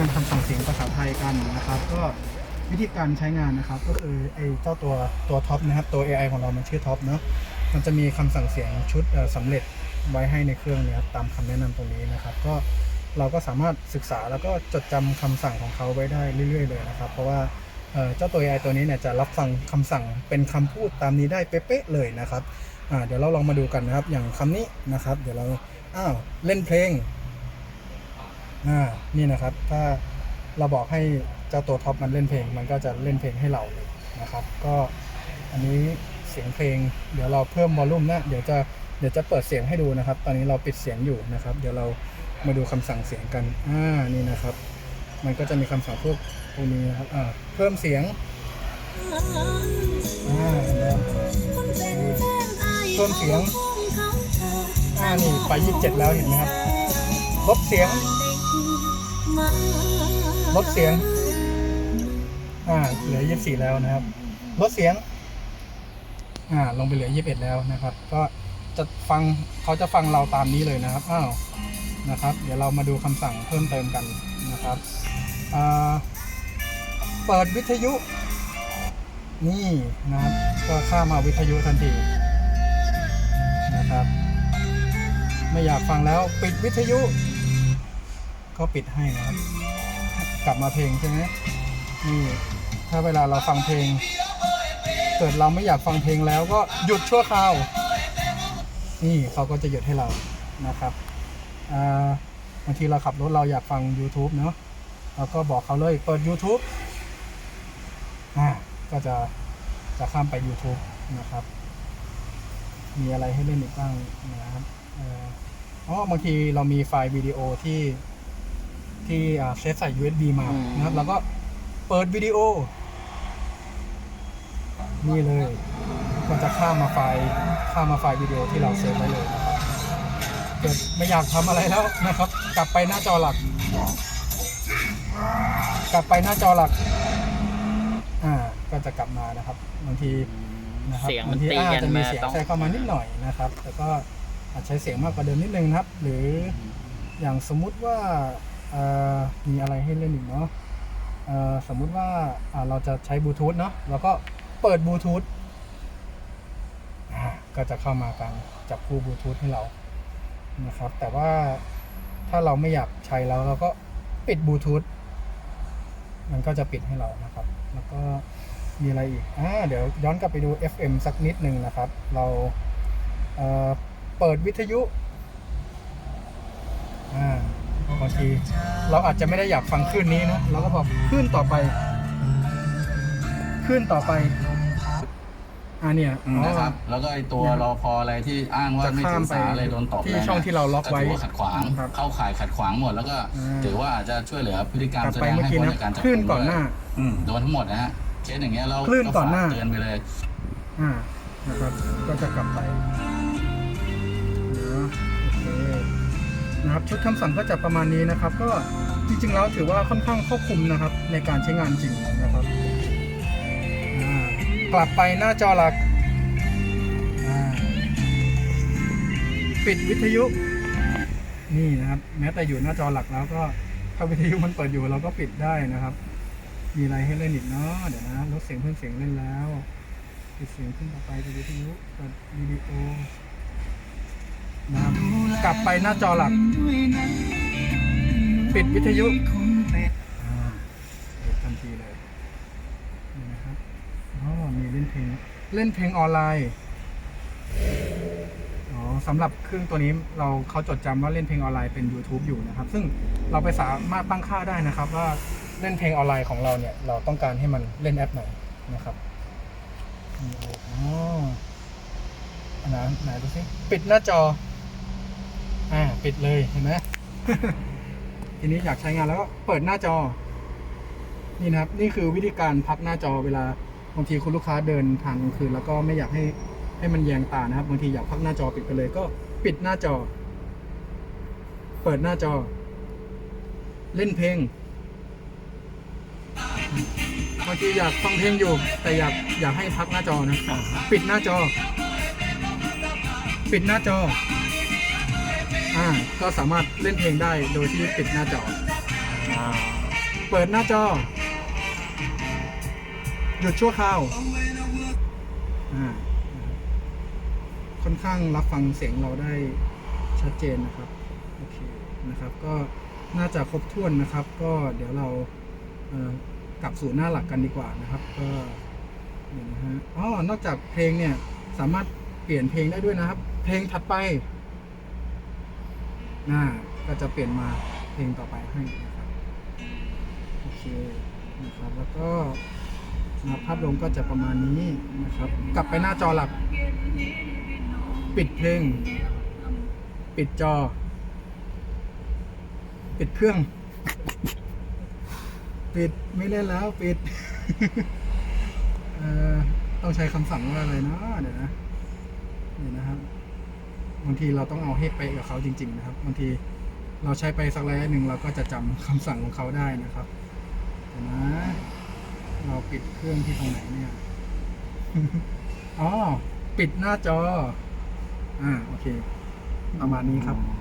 งานคำสั่งเสียงภาษาไทยกันนะครับ ก็วิธีการใช้งานนะครับ ก็คือไอ้เจ้าตัวตัวท็อปนะครับตัว AI ของเรามันชื่อท็อปเนาะมันจะมีคำสั่งเสียงชุดเอ่อสำเร็จไว้ให้ในเครื่องเนี้ครับตามคำแนะนำตรงนี้นะครับ ก็เราก็สามารถศึกษาแล้วก็จดจำคำสั่งของเขาไว้ได้เรื่อย ๆ เลยนะครับ เพราะว่าเจ้าตัว AI ตัวนี้เนี่ยจะรับฟังคำสั่งเป็นคำพูดตามนี้ได้เป๊ะๆเลยนะครับเดี๋ยวเราลองมาดูกันนะครับ อย่างคำนี้นะครับ เดี๋ยวเราอ้าวเล่นเพลง อ่านี่นะครับ ถ้าเราบอกให้เจ้าตัวท็อปมันเล่นเพลง มันก็จะเล่นเพลงให้เราเลยนะครับ ก็อันนี้เสียงเพลง เดี๋ยวเราเพิ่มวอลลุ่มนะเดี๋ยวจะเดี๋ยวจะเปิดเสียงให้ดูนะครับ ตอนนี้เราปิดเสียงอยู่นะครับ เดี๋ยวเรามาดูคำสั่งเสียงกันอ่านี่นะครับ มันก็จะมีคำสั่งพวกพวกนี้นะครับอ่าเพิ่มเสียงอ่าเพิ่มเสียงอ่านี่ไป 27 แล้วเห็นไหมครับลดเสียง ลดเสียง อ่า เหลือ24แล้วนะครับ ลดเสียง อ่า ลงไปเหลือ21แล้วนะครับ ก็จะฟังเขาจะฟังเราตามนี้เลยนะครับ อ้าว นะครับ เดี๋ยวเรามาดูคำสั่งเพิ่มเติมกันนะครับ อ่า เปิดวิทยุ นี่นะครับ ก็ข้ามาวิทยุทันทีนะครับ ไม่อยากฟังแล้วปิดวิทยุ ก็ปิดให้นะครับ กลับมาเพลงใช่ไหมนี่ถ้าเวลาเราฟังเพลง เกิดเราไม่อยากฟังเพลงแล้วก็หยุดชั่วคราว นี่เขาก็จะหยุดให้เรานะครับอ่าบางทีเราขับรถเราอยากฟัง YouTube เนาะเราก็บอกเขาเลยเปิด YouTube อ่าก็จะจะข้ามไป YouTube นะครับ มีอะไรให้เล่นอีกบ้างนะครับอ๋อบางทีเรามีไฟล์วิดีโอที่ ที่อ่าเซตใส่ USB มาอืมนะครับ แล้วก็เปิดวิดีโอ นี่เลยก็จะข้ามมาไฟล์ข้ามมาไฟล์วิดีโอที่เราเซฟไว้เลยนะครับเกิดไม่อยากทำอะไรแล้วนะครับ กลับไปหน้าจอหลัก กลับไปหน้าจอหลัก อ่า ก็จะกลับมานะครับบางทีนะครับเสียงมันบางทีตีอากัจนจะมีมาเสียงต้องแทรกเข้ามานิดหน่อยนะครับ แต่ก็อาจใช้เสียงมากกว่าเดิมนิดนึงนะครับ หรืออย่างสมมุติว่าเอ่อ มีอะไรให้เล่นอีกเนาะสมมุติว่าเราจะใช้บลูทูธเนาะเราก็เปิดบลูทูธก็จะเข้ามาการจับคู่บลูทูธให้เรานะครับ แต่ว่าถ้าเราไม่อยากใช้แล้วเราก็ปิดบลูทูธมันก็จะปิดให้เรานะครับ แล้วก็มีอะไรอีกอ่าเดี๋ยวย้อนกลับไปดู FM สักนิดหนึ่งนะครับ เราเเปิดวิทยุอ่า บางทีเราอาจจะไม่ได้อยากฟังคลื่นนี้นะเราก็บอกคลื่นต่อไปคลื่นต่อไปอ่าเนี่ยอืมอ๋อ นะครับแล้วก็ไอตัวเนี่ยรอพออะไรที่อ้างว่าจะไม่ข้าถืมอสาไปอะไรโดนตบที่แล้วช่องที่เราล็อกไว้ถืว่าขัดขวางครับ เข้าข่ายขัดขวางหมดแล้วก็อ่าถือว่าอาจจะช่วยเหลือพฤติกรรมกลับแสไปดงเมื่อให้กี้พ้นนะจากการจับคลื่นกุมก่อนหน้าอืมโดนทั้งหมดนะฮะเคสอย่างเงี้ยเราคลื่นก่อนหน้าฝกเตือนไปเลยอ่านะครับก็จะกลับไปนะโอเค นะครับชุดคำสั่งก็จะประมาณนี้นะครับ ก็จริงๆแล้วถือว่าค่อนข้างควบคุมนะครับ ในการใช้งานจริงนะครับกลับไปหน้าจอหลัก ปิดวิทยุนี่นะครับแม้แต่อยู่หน้าจอหลักแล้วก็ถ้าวิทยุมันเปิดอยู่เราก็ปิดได้นะครับ มีอะไรให้เล่นอีกเนาะเดี๋ยวนะลดเสียงเพิ่มเสียงเล่นแล้วปิดเสียงขึ้นต่อไปเป็นวิทยุเปิดวิดีโอนะครับ กลับไปหน้าจอหลัก ปิดวิทยุอ่าปิดทันทีเลยนี่นะครับอ๋อมีเล่นเพลง เล่นเพลงออนไลน์อ๋อสำหรับเครื่องตัวนี้เราเขาจดจำว่าเล่นเพลงออนไลน์เป็น YouTube อยู่นะครับ ซึ่งเราไปสามารถตั้งค่าได้นะครับ ว่าเล่นเพลงออนไลน์ของเราเนี่ย เราต้องการให้มันเล่นแอปไหนนะครับอ๋ออันไหนไหนดูสิปิดหน้าจออ่า ปิดเลยเห็นไหมทีนี้อยากใช้งานแล้วก็เปิดหน้าจอ นี่นะครับ นี่คือวิธีการพักหน้าจอเวลาบางทีคุณลูกค้าเดินทางกลางคืนแล้วก็ไม่อยากให้ให้มันแยงตานะครับบางทีอยากพักหน้าจอปิดไปเลย ก็ปิดหน้าจอ เปิดหน้าจอ เล่นเพลงบางทีอยากฟังเพลงอยู่ แต่อยากอยากให้พักหน้าจอนะปิดหน้าจอ ปิดหน้าจอ อ่าก็สามารถเล่นเพลงได้โดยที่ปิดหน้าจอ อ่าเปิดหน้าจอ หยุดชั่วคราวอ่าค่อนข้างรับฟังเสียงเราได้ชัดเจนนะครับโอเคนะครับก็น่าจะครบถ้วนนะครับ ก็เดี๋ยวเราเอ่อกลับสู่หน้าหลักกันดีกว่านะครับก็เดี๋ยวนะฮะอ๋อนอกจากเพลงเนี่ยสามารถเปลี่ยนเพลงได้ด้วยนะครับ เพลงถัดไป น่าก็จะเปลี่ยนมาเพลงต่อไปให้นะครับโอเคนะครับแล้วก็ภาพรวมก็จะประมาณนี้นะครับ กลับไปหน้าจอหลัก ปิดเพลง ปิดจอ ปิดเครื่อง ปิดไม่เล่นแล้วปิดเอ่อต้องใช้คำสั่งว่าอะไรนะเดี๋ยวนะเดี๋ยวนะครับ บางทีเราต้องเอาให้ไปกับเขาจริง ๆ นะครับ บางทีเราใช้ไปสักระยะหนึ่งเราก็จะจำคำสั่งของเขาได้นะครับเดี๋ยวนะ เราปิดเครื่องที่ตรงไหนเนี่ยอ๋อปิดหน้าจอ อ่าโอเค ประมาณนี้ครับ